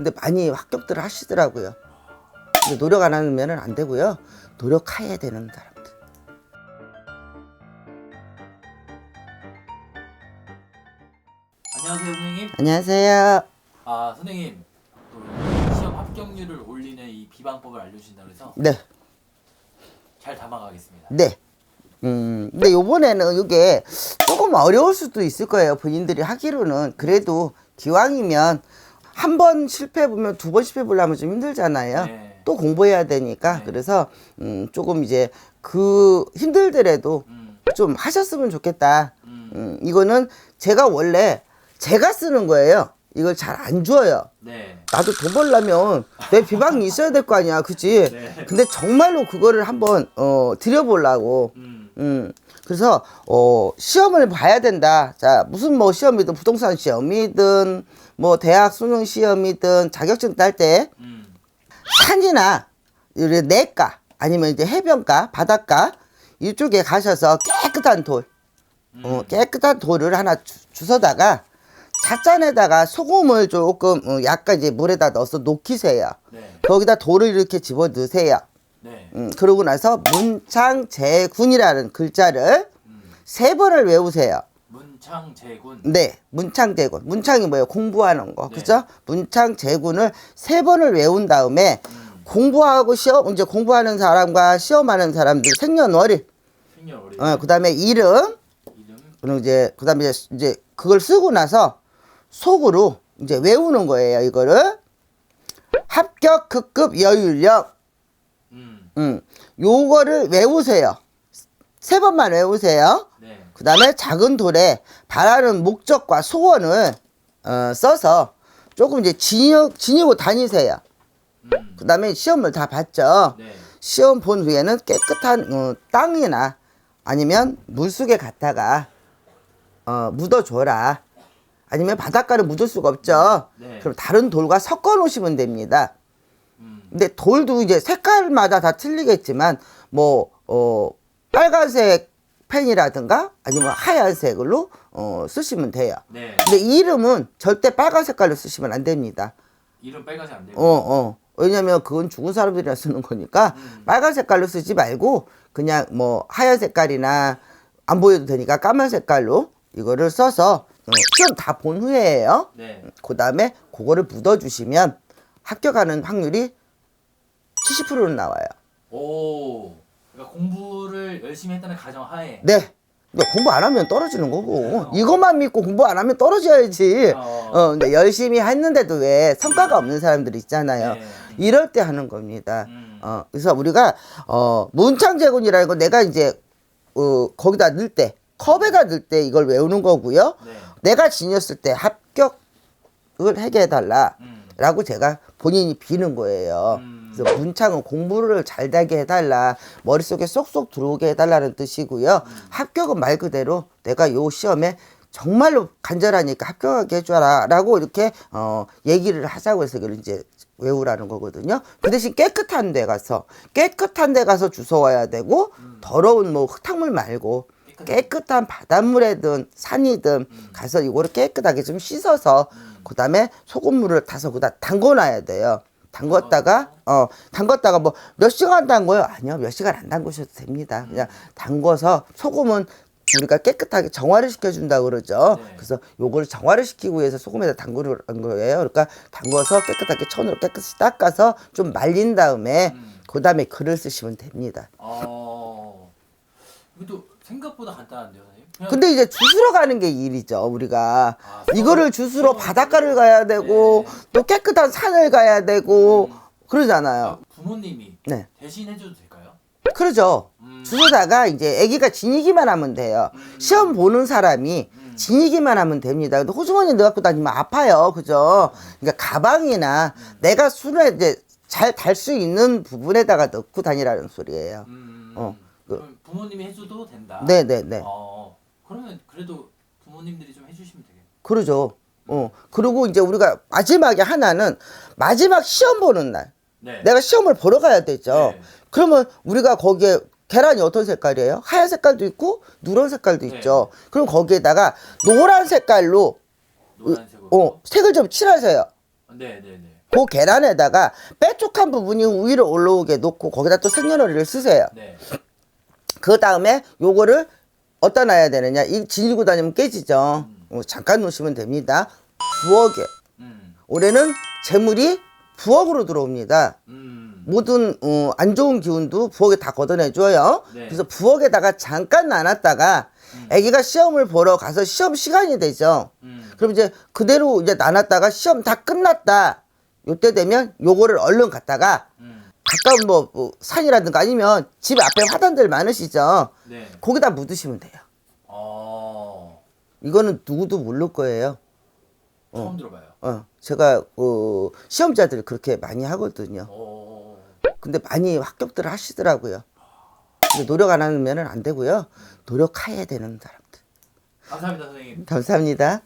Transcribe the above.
근데 많이 합격들을 하시더라고요. 근데 노력 안 하면 안 되고요. 노력해야 되는 사람들. 안녕하세요 선생님. 안녕하세요. 아 선생님 그 시험 합격률을 올리는 이 비방법을 알려주신다 그래서 네, 잘 담아가겠습니다. 네. 음, 근데 요번에는 이게 조금 어려울 수도 있을 거예요. 본인들이 하기로는. 그래도 기왕이면 한 번 실패해 보면 두 번 실패해 보려면 좀 힘들잖아요. 네. 또 공부해야 되니까. 네. 그래서, 음, 조금 이제 그 힘들더라도 음, 좀 하셨으면 좋겠다. 음, 음, 이거는 제가 원래 제가 쓰는 거예요. 이걸 잘 안 줘요. 네. 나도 돈 벌려면 내 비방이 있어야 될 거 아니야. 그치? 네. 근데 정말로 그거를 한번, 어, 드려보려고. 음, 음, 그래서, 어, 시험을 봐야 된다. 자, 무슨 뭐 시험이든 부동산 시험이든, 뭐 대학 수능 시험이든 자격증 딸때 음, 산이나 이런 내가 아니면 이제 해변가, 바닷가 이쪽에 가셔서 깨끗한 돌, 어, 깨끗한 돌을 하나 주, 주워다가 찻잔에다가 소금을 조금 어, 약간 이제 물에다 넣어서 녹이세요. 네. 거기다 돌을 이렇게 집어 넣으세요. 네. 음, 그러고 나서 문창재군이라는 글자를 음, 세 번을 외우세요. 문창재군. 네, 문창재군. 문창이 뭐예요? 공부하는 거. 네. 그죠? 문창재군을 세 번을 외운 다음에 음, 공부하고 시험, 이제 공부하는 사람과 시험하는 사람들 생년월일, 생년월일. 어, 그 다음에 이름, 이름. 그리고 이제, 그 다음에 이제, 이제 그걸 쓰고 나서 속으로 이제 외우는 거예요, 이거를. 합격, 급급, 여율력. 음, 음, 요거를 외우세요. 세 번만 외우세요. 네. 그 다음에 작은 돌에 바라는 목적과 소원을 어, 써서 조금 이제 지녀, 지니고 다니세요. 음, 그 다음에 시험을 다 봤죠. 네. 시험 본 후에는 깨끗한 어, 땅이나 아니면 물속에 갔다가 어, 묻어줘라. 아니면 바닷가를 묻을 수가 없죠. 네. 그럼 다른 돌과 섞어 놓으시면 됩니다. 음, 근데 돌도 이제 색깔마다 다 틀리겠지만 뭐 어, 빨간색 펜이라든가 아니면 하얀색으로 어, 쓰시면 돼요. 네. 근데 이름은 절대 빨간 색깔로 쓰시면 안 됩니다. 이름 빨간색 안 되고. 어, 어. 왜냐면 그건 죽은 사람들이랑 쓰는 거니까 음. 빨간 색깔로 쓰지 말고 그냥 뭐 하얀 색깔이나 안 보여도 되니까 까만 색깔로 이거를 써서 어, 시험 다본 후에예요. 네. 그 다음에 그거를 묻어주시면 합격하는 확률이 70%는 나와요. 오. 그러니까 공부를 열심히 했다는 가정 하에. 네. 공부 안 하면 떨어지는 거고 이것만 믿고 공부 안 하면 떨어져야지. 어. 어, 근데 열심히 했는데도 왜 성과가 없는 사람들 있잖아요. 네. 이럴 때 하는 겁니다. 음. 어, 그래서 우리가 어, 문창제군이라는 거 내가 이제 어, 거기다 넣을 때 컵에다 넣을 때 이걸 외우는 거고요. 네. 내가 지녔을 때 합격을 하게 해달라. 음. 라고 제가 본인이 비는 거예요. 음. 그래서 문창은 공부를 잘 되게 해달라. 머릿속에 쏙쏙 들어오게 해달라는 뜻이고요. 음. 합격은 말 그대로 내가 요 시험에 정말로 간절하니까 합격하게 해줘라. 라고 이렇게, 어, 얘기를 하자고 해서 이제 외우라는 거거든요. 그 대신 깨끗한 데 가서, 깨끗한 데 가서 주워와야 되고, 더러운 뭐 흙탕물 말고, 깨끗한- 깨끗한 바닷물에든 산이든 가서 이거를 깨끗하게 좀 씻어서 그 다음에 소금물을 타서 그다 담궈놔야 돼요. 담궜다가 어 담궜다가 뭐 몇 시간 담궈요? 아니요 몇 시간 안 담그셔도 됩니다. 그냥 담궈서 소금은 우리가 깨끗하게 정화를 시켜준다 그러죠. 네. 그래서 요걸 정화를 시키기 위해서 소금에다 담그는 거예요. 그러니까 담궈서 깨끗하게 천으로 깨끗이 닦아서 좀 말린 다음에 음. 그 다음에 글을 쓰시면 됩니다. 어. 이것도 생각보다 간단한데요, 선생님? 그냥 근데 이제 주스러 가는 게 일이죠 우리가 아, 이거를 주스러 바닷가를 가야 되고 네. 또 깨끗한 산을 가야 되고 그러잖아요 아, 부모님이 네 대신 해줘도 될까요? 그러죠 음. 주스다가 이제 아기가 지니기만 하면 돼요 시험 보는 사람이 음. 지니기만 하면 됩니다 근데 호주머니 넣어 갖고 다니면 아파요 그죠 그러니까 가방이나 음. 내가 술에 이제 잘 달 수 있는 부분에다가 넣고 다니라는 소리예요 음. 어, 그- 그럼 부모님이 해줘도 된다. 네네네 어. 그러면 그래도 부모님들이 좀 해주시면 되겠네. 그러죠 어 그리고 이제 우리가 마지막에 하나는 마지막 시험 보는 날 네. 내가 시험을 보러 가야 되죠. 네. 그러면 우리가 거기에 계란이 어떤 색깔이에요? 하얀 색깔도 있고 누런 색깔도 네. 있죠. 그럼 거기에다가 노란 색깔로 노란색으로. 어, 색을 좀 칠하세요. 네, 네, 네. 그 계란에다가 뾰족한 부분이 위로 올라오게 놓고 거기다 또 생년월일을 쓰세요. 네. 그 다음에 요거를 어디다 놔야 되느냐. 이 지니고 다니면 깨지죠. 어, 잠깐 놓으시면 됩니다. 부엌에. 음. 올해는 재물이 부엌으로 들어옵니다. 음. 모든 어, 안 좋은 기운도 부엌에 다 걷어내줘요. 네. 그래서 부엌에다가 잠깐 놔놨다가 아기가 시험을 보러 가서 시험 시간이 되죠. 음. 그럼 이제 그대로 이제 놔놨다가 시험 다 끝났다. 요때 되면 요거를 얼른 갖다가 음. 가까운 뭐, 뭐 산이라든가 아니면 집 앞에 화단들 많으시죠. 네. 거기다 묻으시면 돼요. 어. 이거는 누구도 모를 거예요. 처음 들어봐요. 어, 제가 어, 시험자들 그렇게 많이 하거든요. 어. 근데 많이 합격들 하시더라고요. 근데 노력 안 하면은 안 되고요. 노력해야 되는 사람들. 감사합니다, 선생님. 감사합니다.